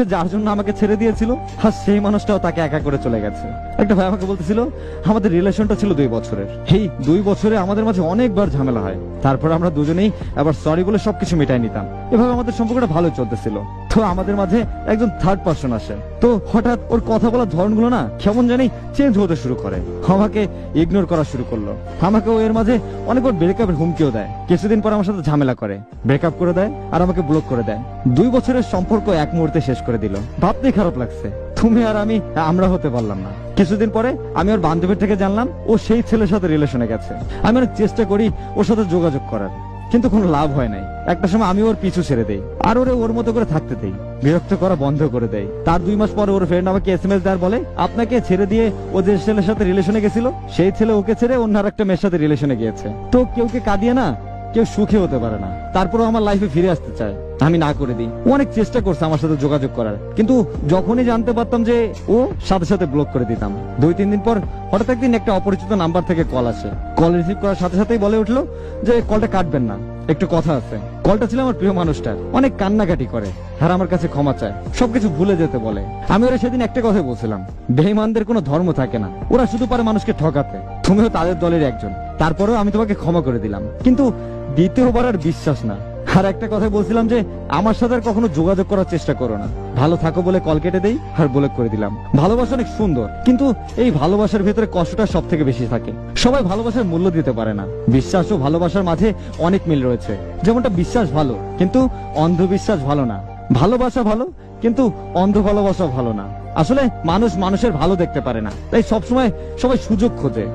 সে যার জন্য আমাকে ছেড়ে দিয়েছিল, আর সেই মানুষটাও তাকে একা করে চলে গেছে। একটা ভাই আমাকে বলতেছিল, আমাদের রিলেশনটা ছিল দুই বছরের। এই দুই বছরে আমাদের মাঝে অনেকবার ঝামেলা হয়। তারপর আমরা দুজনেই আবার সরি বলে সবকিছু মিটাই নিতাম। এভাবে আমাদের সম্পর্কটা ভালো চলতেছিল। তো আমাদের মাঝে একজন থার্ড পার্সন আসে তো হঠাৎ ওর কথা বলার ধরনগুলো না কেমন জানি চেঞ্জ হতে শুরু করে। আমাকে ইগনোর করা শুরু করল। আমাকে ও এর মাঝে অনেকবার ব্রেকআপের হুমকিও দেয়। কিছুদিন পর আমার সাথে ঝামেলা করে। ব্রেকআপ করে দেয় আর আমাকে ব্লক করে দেয়। দুই বছরের সম্পর্ক এক মুহূর্তে শেষ করে দিল। ভাবতেই খারাপ লাগছে। তুমি আর আমি, আমরা হতে পারলাম না। কিছুদিন পরে আমি ওর বান্ধবীর থেকে জানলাম ও সেই ছেলের সাথে রিলেশনে গেছে। আমি অনেক চেষ্টা করি ওর সাথে যোগাযোগ করার। কিন্তু কোনো লাভ হয় নাই। একটা সময় আমি ওর পিছু ছেড়ে দেই, আর ওরে ওর মতো করে থাকতে দেই, বিরক্ত করা বন্ধ করে দেয় তার দুই মাস পরে ওর ফ্রেন্ড আমাকে এস এম এস দেওয়ার বলে, আপনাকে ছেড়ে দিয়ে ও যে ছেলের সাথে রিলেশনে গেছিল, সেই ছেলে ওকে ছেড়ে অন্য আর একটা মেয়ের সাথে রিলেশনে গিয়েছে। তো কেউ কে কাঁদিয়ে না কেউ সুখে হতে পারে না। তারপরেও আমার লাইফে ফিরে আসতে চায়। আমি না করে দিই। ও অনেক চেষ্টা করছে আমার সাথে যোগাযোগ করার। কিন্তু যখনই জানতে পারতাম যে ও সাথে সাথে ব্লক করে দিতাম। দুই, তিন দিন পর হঠাৎ একদিন একটা অপরিচিত নাম্বার থেকে কল আসে। কল রিসিভ করার সাথে সাথেই বলে উঠল যে কলটা কাটবেন না। একটু কথা আছে। কলটা ছিল আমার প্রিয় মানুষটার। অনেক কান্নাকাটি করে। আর আমার কাছে ক্ষমা চায়। সবকিছু ভুলে যেতে বলে। আমি ওরা সেদিন একটা কথা বলছিলাম। বেঈমানদের কোনো ধর্ম থাকে না। ওরা শুধু পারে মানুষকে ঠকাতে। তুমিও তাদের দলের একজন, তারপরেও আমি তোমাকে ক্ষমা করে দিলাম। কিন্তু দ্বিতীয়বার আর বিশ্বাস না। আর একটা কথা বলছিলাম যে, আমার সাথে আর কখনো যোগাযোগ করার চেষ্টা করো না। ভালো থাকো বলে কল কেটে দেই আর বলে করে দিলাম। ভালোবাসা অনেক সুন্দর, কিন্তু এই ভালোবাসার ভিতরে কষ্টটা সব থেকে বেশি থাকে। সবাই ভালোবাসার মূল্য দিতে পারে না। বিশ্বাস ও ভালোবাসার মাঝে অনেক মিল রয়েছে। যেমনটা বিশ্বাস ভালো, কিন্তু অন্ধবিশ্বাস ভালো না। ভালোবাসা ভালো, কিন্তু অন্ধ ভালোবাসা ভালো না। আসলে মানুষ মানুষের ভালো দেখতে পারে না। তাই সবসময় সবাই সুযোগ খোঁজে।